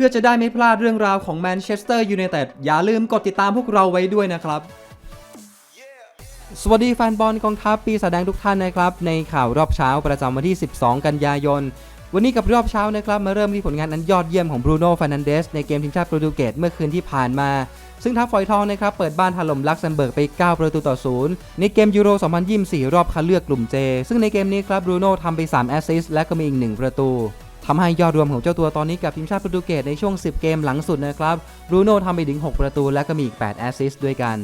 พื่อจะได้ไม่พลาดเรื่องราวของแมนเชสเตอร์ยูไนเต็ดอย่าลืมกดติดตามพวกเราไว้ด้วยนะครับ สวัสดีแฟนบอลกองทัพปีศาจแดงทุกท่านนะครับ ในข่าวรอบเช้าประจำวันที่ 12 กันยายน วันนี้กับรอบเช้านะครับมาเริ่มที่ผลงานอันยอดเยี่ยมของบรูโน่ฟ r นันเดสในเกมทีมชาติโปรตุเกสเมื่อคืนที่ผ่านมา ซึ่งทัพฝอยทองนะครับเปิดบ้านถล่มลักเซมเบิร์กไป 9 ประตูต่อ0ในเกมยูโร 2024 รอบคัดเลือกกลุ่มเจซึ่งในเกมนี้ครับบรูโน่ทำไป 3 แอสซิสต์และก็มีอีก 1 ประตู ทำให้ยอดรวมของเจ้าตัวตอนนี้กับทีมชาติโปรตุเกสในช่วง 10 เกมหลังสุดนะครับบรูโน่ทำไปถึง 6 ประตูและก็มีอีก 8 แอสซิสต์ด้วยกัน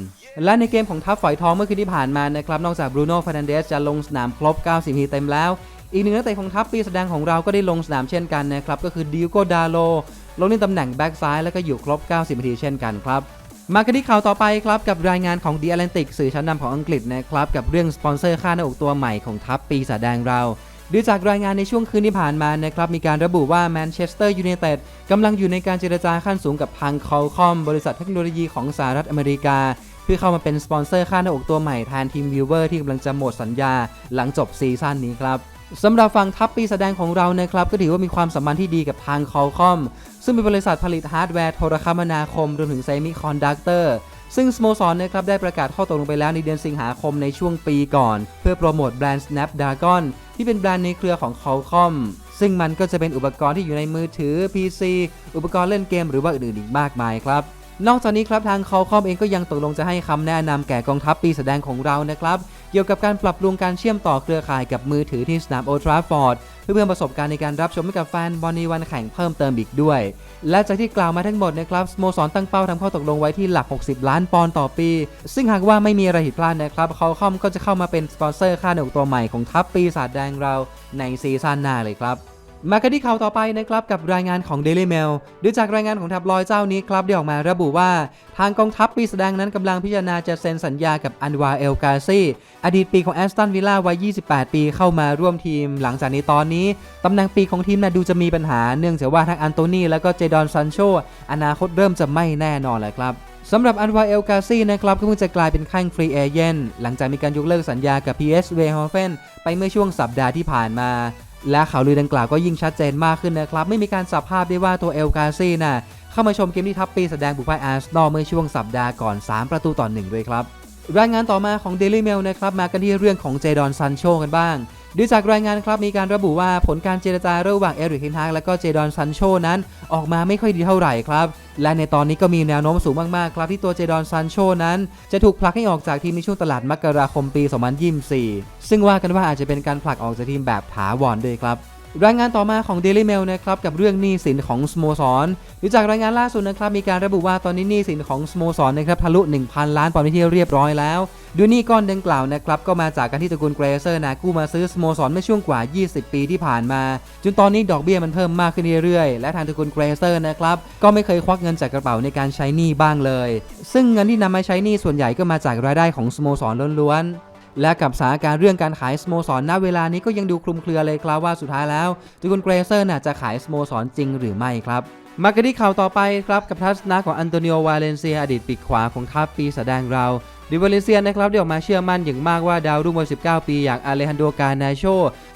และในเกมของทัพฝอยทองเมื่อคืนที่ผ่านมานะครับนอกจากบรูโน่ฟ r นันเดสจะลงสนามครบ 90นาทีเต็มแล้ว อีกหนึ่งนักเตะของทัพปีแสดงของเราก็ได้ลงสนามเช่นกันนะครับก็คือดิโกดาโลลงในตำแหน่งแบ็กซ้ายแล้วก็อยู่ครบ 90นาทีเช่นกันครับมากันที่ข่าวต่อไปครับกับรายงานของ The Atlantic สื่อชั้นนำของอังกฤษนะครับกับเรื่องสปอนเซอร์ค่าหน้าอกตัวใหม่ของทัพปีศาจแดงเรา ดูจากรายงานในช่วงคืนที่ผ่านมานะครับมีการระบุว่าแมนเชสเตอร์ยูไนเต็ดกำลังอยู่ในการเจรจาขั้นสูงกับทางคอลคอม บริษัทเทคโนโลยีของสหรัฐอเมริกา เพื่อเข้ามาเป็นสปอนเซอร์ค่าหน้าอกตัวใหม่แทนทีมวิวเวอร์ที่กำลังจะหมดสัญญา หลังจบซีซั่นนี้ครับสำหรับฝั่งทัพปีแสดงของเรานะครับก็ถือว่ามีความสัมพันธ์ที่ดีกับทางคอลคอม ซึ่งเป็นบริษัทผลิตฮาร์ดแวร์โทรคมนาคมรวมถึงเซมิคอนดักเตอร์ซึ่งสโมสรนะครับได้ประกาศข้อตกลงไปแล้วในเดือนสิงหาคมในช่วงปีก่อน เพื่อโปรโมทแบรนด์ Snapdragon ที่เป็นแบรนด์ในเครือของ Qualcomm ซึ่งมันก็จะเป็นอุปกรณ์ที่อยู่ในมือถือ PC อุปกรณ์เล่นเกมหรือว่าอื่นๆอีกมากมายครับ นอกจากนี้ครับทาง Qualcomm เองก็ยังตกลงจะให้คำแนะนำแก่กองทัพปีแสดงของเรานะครับ เกี่ยวกับการปรับปรุงการเชื่อมต่อเครือข่ายกับมือถือที่สนามโอทราฟอร์ด เพื่อเพิ่มประสบการณ์ในการรับชมให้กับแฟนบอลในวันแข่งเพิ่มเติมอีกด้วย และจากที่กล่าวมาทั้งหมดนะครับสโมสรตั้งเป้าทำข้อตกลงไว้ที่หลัก 60 ล้านปอนด์ต่อปี ซึ่งหากว่าไม่มีอะไรผิดพลาดนะครับคอลคอมก็จะเข้ามาเป็นสปอนเซอร์ค่าหนุกตัวใหม่ของทัพปีศาจแดงเราในซีซั่นหน้าเลยครับ มากันที่ข่าวต่อไปนะครับกับรายงานของ Daily Mail ดูจากรายงานของทับลอยเจ้านี้ครับได้ออกมาระบุว่า ทางกองทัพปีแสดงนั้นกำลังพิจารณาจะเซ็นสัญญากับอันวาเอลกาซีอดีตปีของแอสตันวิลล่าวัย 28 ปีเข้ามาร่วมทีม หลังจากนี้ตอนนี้ตำแหน่งปีของทีมนะดูจะมีปัญหาเนื่องจากว่าทั้งอันโตนีและก็เจดอนซันโชอนาคตเริ่มจะไม่แน่นอนเลยครับสำหรับอันวาเอลกาซีนะครับก็เพิ่งจะกลายเป็นแข้งฟรีเอเจนต์หลังจากมีการยกเลิกสัญญากับ PSV h o f e n ไปเมื่อช่วงสัปดาห์ที่ผ่านมา และข่าวลือดังกล่าวก็ยิ่งชัดเจนมากขึ้นนะครับ ไม่มีการสับภาพได้ว่าตัวเอลกาซีน่ะเข้ามาชมเกมที่ทัพปีแสดงบุกพ่ายอาร์เซนอลเมื่อช่วงสัปดาห์ก่อน 3 ประตูต่อ1ด้วยครับรายงานต่อมาของ Daily Mail นะครับมากันที่เรื่องของเจดอนซันโชกันบ้าง ดูจากรายงานครับมีการระบุว่าผลการเจรจาระหว่างเอริกเฮนฮากและก็เจดอนซันโชนั้น ออกมาไม่ค่อยดีเท่าไหร่ครับ และในตอนนี้ก็มีแนวโน้มสูงมากๆครับ ที่ตัวเจดอนซันโชนั้น จะถูกผลักให้ออกจากทีมในช่วงตลาดมกราคมปี 2024 ซึ่งว่ากันว่าอาจจะเป็นการผลักออกจากทีมแบบถาวรด้วยครับรายงานต่อมาของ Daily Mail นะครับกับเรื่องหนี้สินของสโมสรดูจากรายงานล่าสุดนะครับมีการระบุว่าตอนนี้หนี้สินของสโมสรนะครับทะลุ 1,000 ล้านปอนด์ที่เรียบร้อยแล้ว ดยหนี้ก้อนดังกล่าวนะครับก็มาจากการที่ตระกูลเกรเซอร์นะกู้มาซื้อสโมสรเมื่อช่วงกว่า 20 ปีที่ผ่านมา จนตอนนี้ดอกเบี้ยมันเพิ่มมากขึ้นเรื่อยๆ และทางตระกูลเกรเซอร์นะครับก็ไม่เคยควักเงินจากกระเป๋าในการใช้หนี้บ้างเลย ซึ่งเงินที่นำมาใช้หนี้ส่วนใหญ่ก็มาจากรายได้ของสโมสรล้วนๆและกับสถานการณ์เรื่องการขายสโมสรณเวลานี้ก็ยังดูคลุมเครือเลยครับว่าสุดท้ายแล้วตระกูลเกรเซอร์น่ะจะขายสโมสรจริงหรือไม่ครับ มากันที่ข่าวต่อไปครับกับทัศนะของอันโตนิโอวาเลนเซียอดีตปีกขวาของทัพปีแสดงเรา ดิวาเลนเซียนะครับได้ออกมาเชื่อมั่นอย่างมากว่าดาวรุ่งวัย19 ปีอย่างอาเลฮันโดกานาโช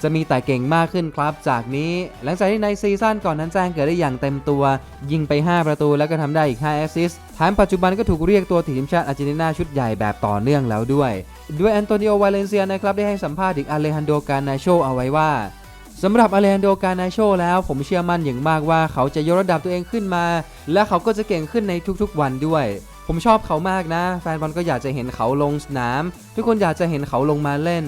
จะมีแต่เก่งมากขึ้นครับ จากนี้หลังจากที่ในซีซั่นก่อนนั้นแจ้งเกิดได้อย่างเต็มตัว ยิงไป 5 ประตูแล้วก็ทำได้อีก 5 แอสซิสต์แถมปัจจุบันก็ถูกเรียกตัวทีมชาติอาร์เจนตินาชุดใหญ่แบบต่อเนื่องแล้วด้วย ด้วยแอนโตนิโอวาเลนเซียนะครับได้ให้สัมภาษณ์ถึงอาเลฮันโดกานาโชเอาไว้ว่าสำหรับอาเลนโดกานาโชแล้ว ผมเชื่อมั่นอย่างมากว่าเขาจะยกระดับตัวเองขึ้นมา และเขาก็จะเก่งขึ้นในทุกๆวันด้วย ผมชอบเขามากนะ แฟนบอลก็อยากจะเห็นเขาลงสนาม ทุกคนอยากจะเห็นเขาลงมาเล่น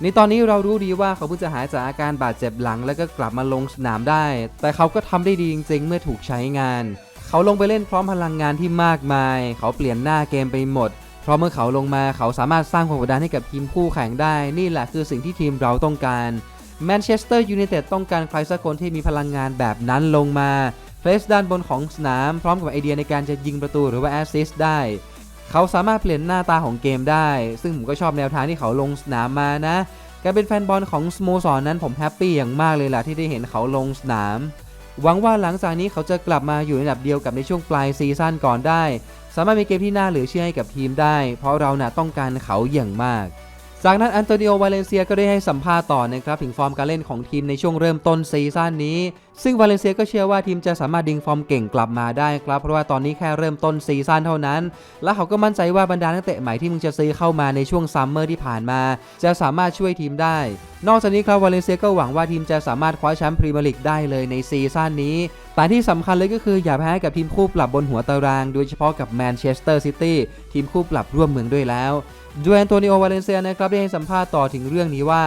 ในตอนนี้เรารู้ดีว่าเขาเพิ่งจะหายจากอาการบาดเจ็บหลัง แล้วก็กลับมาลงสนามได้ แต่เขาก็ทำได้ดีจริง ๆ เมื่อถูกใช้งาน เขาลงไปเล่นพร้อมพลังงานที่มากมาย เขาเปลี่ยนหน้าเกมไปหมด เพราะเมื่อเขาลงมาเขาสามารถสร้างความกดดันให้กับทีมคู่แข่งได้ นี่แหละคือสิ่งที่ทีมเราต้องการแมนเชสเตอร์ยูไนเต็ดต้องการใครสักคนที่มีพลังงานแบบนั้นลงมา เพลสด้านบนของสนาม พร้อมกับไอเดียในการจะยิงประตูหรือว่าแอสซิสต์ได้ เขาสามารถเปลี่ยนหน้าตาของเกมได้ ซึ่งผมก็ชอบแนวทางที่เขาลงสนามมานะ การเป็นแฟนบอลของสโมสรนั้นผมแฮปปี้อย่างมากเลยล่ะที่ได้เห็นเขาลงสนาม หวังว่าหลังจากนี้เขาจะกลับมาอยู่ในระดับเดียวกับในช่วงปลายซีซั่นก่อนได้ สามารถมีเกมที่น่าเหลือเชื่อให้กับทีมได้ เพราะเราน่ะต้องการเขาอย่างมากจากนั้นอันโตนิโอวาเลนเซียก็ได้ให้สัมภาษณ์ต่อนะครับถึงฟอร์มการเล่นของทีมในช่วงเริ่มต้นซีซั่นนี้ ซึ่งวาเลนเซียก็เชื่อว่าทีมจะสามารถดึงฟอร์มเก่งกลับมาได้ครับ เพราะว่าตอนนี้แค่เริ่มต้นซีซั่นเท่านั้น และเขาก็มั่นใจว่าบรรดานักเตะใหม่ที่มึงจะซื้อเข้ามาในช่วงซัมเมอร์ที่ผ่านมา จะสามารถช่วยทีมได้ นอกจากนี้ครับวาเลนเซียก็หวังว่าทีมจะสามารถคว้าแชมป์พรีเมียร์ลีกได้เลยในซีซั่นนี้แต่ที่สำคัญเลยก็คืออย่าแพ้กับทีมคู่ปรับบนหัวตาราง โดยเฉพาะกับแมนเชสเตอร์ซิตี้ทีมคู่ปรับร่วมเมืองด้วยแล้วดูแอนโตนิโอวาเลนเซียนะครับได้ให้สัมภาษณ์ต่อถึงเรื่องนี้ว่า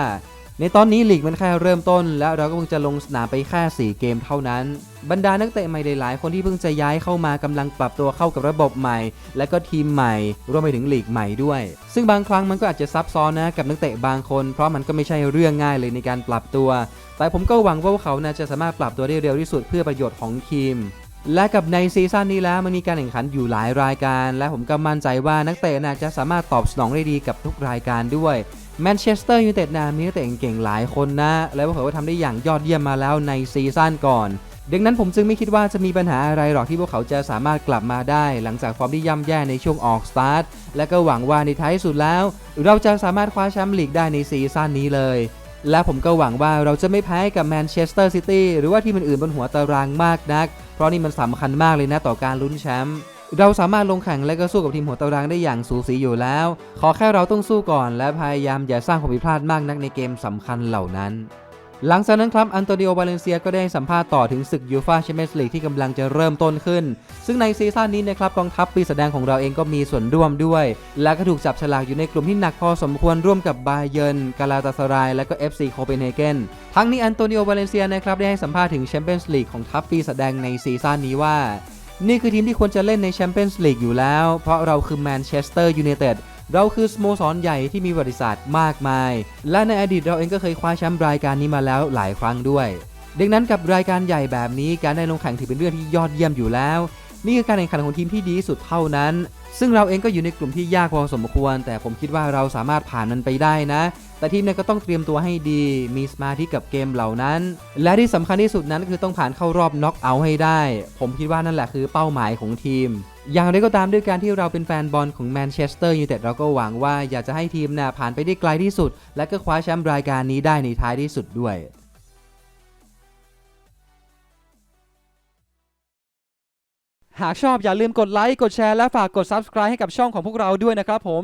ในตอนนี้ลีกมันแค่เริ่มต้น แล้วเราก็เพิ่งจะลงสนามไปแค่ 4 เกมเท่านั้น บรรดานักเตะใหม่หลายคนที่เพิ่งจะย้ายเข้ามากำลังปรับตัวเข้ากับระบบใหม่ และก็ทีมใหม่รวมไปถึงลีกใหม่ด้วย ซึ่งบางครั้งมันก็อาจจะซับซ้อนนะกับนักเตะบางคน เพราะมันก็ไม่ใช่เรื่องง่ายเลยในการปรับตัว แต่ผมก็หวังว่าพวกเขานะจะสามารถปรับตัวได้เร็วที่สุดเพื่อประโยชน์ของทีมและกับในซีซั่นนี้แล้วมันมีการแข่งขันอยู่หลายรายการ และผมก็มั่นใจว่านักเตะน่าจะสามารถตอบสนองได้ดีกับทุกรายการด้วยแมนเชสเตอร์ยูไนเต็ดนะมีนักเตะเก่งๆหลายคนนะ และพวกเขาก็ทำได้อย่างยอดเยี่ยมมาแล้วในซีซั่นก่อน ดังนั้นผมจึงไม่คิดว่าจะมีปัญหาอะไรหรอกที่พวกเขาจะสามารถกลับมาได้ หลังจากฟอร์มที่ย่ำแย่ในช่วงออกสตาร์ทและก็หวังว่าในท้ายสุดแล้ว เราจะสามารถคว้าแชมป์ลีกได้ในซีซั่นนี้เลย และผมก็หวังว่าเราจะไม่แพ้กับแมนเชสเตอร์ซิตี้หรือว่าทีมอื่นๆบนหัวตารางมากนัก เพราะนี่มันสำคัญมากเลยนะต่อการลุ้นแชมป์ เราสามารถลงแข่งและก็สู้กับทีมหัวตารางได้อย่างสูสีอยู่แล้ว ขอแค่เราต้องสู้ก่อน และพยายามอย่าสร้างความผิดพลาดมากนักในเกมสำคัญเหล่านั้นหลังจากนั้นครับ อันโตนิโอวาเลนเซียก็ได้ให้สัมภาษณ์ต่อถึงศึกยูฟาแชมเปี้ยนส์ลีกที่กำลังจะเริ่มต้นขึ้น ซึ่งในซีซั่นนี้นะครับกองทัพปีแสดงของเราเองก็มีส่วนร่วมด้วย และก็ถูกจับฉลากอยู่ในกลุ่มที่หนักพอสมควรร่วมกับบาเยิร์นกาลาตาสราย และก็ FC โคเปนเฮเกนทั้งนี้อันโตนิโอวาเลนเซียนะครับได้ให้สัมภาษณ์ถึงแชมเปี้ยนส์ลีกของทัพปีแสดงในซีซั่นนี้ว่า นี่คือทีมที่ควรจะเล่นในแชมเปี้ยนส์ลีกอยู่แล้ว เพราะเราคือแมนเชสเตอร์ยูไนเต็ดเราคือสโมสรใหญ่ที่มีบริษัทมากมาย และในอดีตเราเองก็เคยคว้าแชมป์รายการนี้มาแล้วหลายครั้งด้วย ดังนั้นกับรายการใหญ่แบบนี้การได้ลงแข่งถือเป็นเรื่องที่ยอดเยี่ยมอยู่แล้ว นี่คือการแข่งขันของทีมที่ดีที่สุดเท่านั้น ซึ่งเราเองก็อยู่ในกลุ่มที่ยากพอสมควร แต่ผมคิดว่าเราสามารถผ่านมันไปได้นะ แต่ทีมเนี่ยก็ต้องเตรียมตัวให้ดี มีสมาธิกับเกมเหล่านั้น และที่สำคัญที่สุดนั้นคือต้องผ่านเข้ารอบน็อกเอาท์ให้ได้ ผมคิดว่านั่นแหละคือเป้าหมายของทีม อย่างไรก็ตามด้วยการที่เราเป็นแฟนบอลของแมนเชสเตอร์ยูไนเต็ดเราก็หวังว่าอยากจะให้ทีมน่ะผ่านไปได้ไกลที่สุด และก็คว้าแชมป์รายการนี้ได้ในท้ายที่สุดด้วยหากชอบอย่าลืมกดไลค์ กดแชร์ และฝากกด Subscribe ให้กับช่องของพวกเราด้วยนะครับผม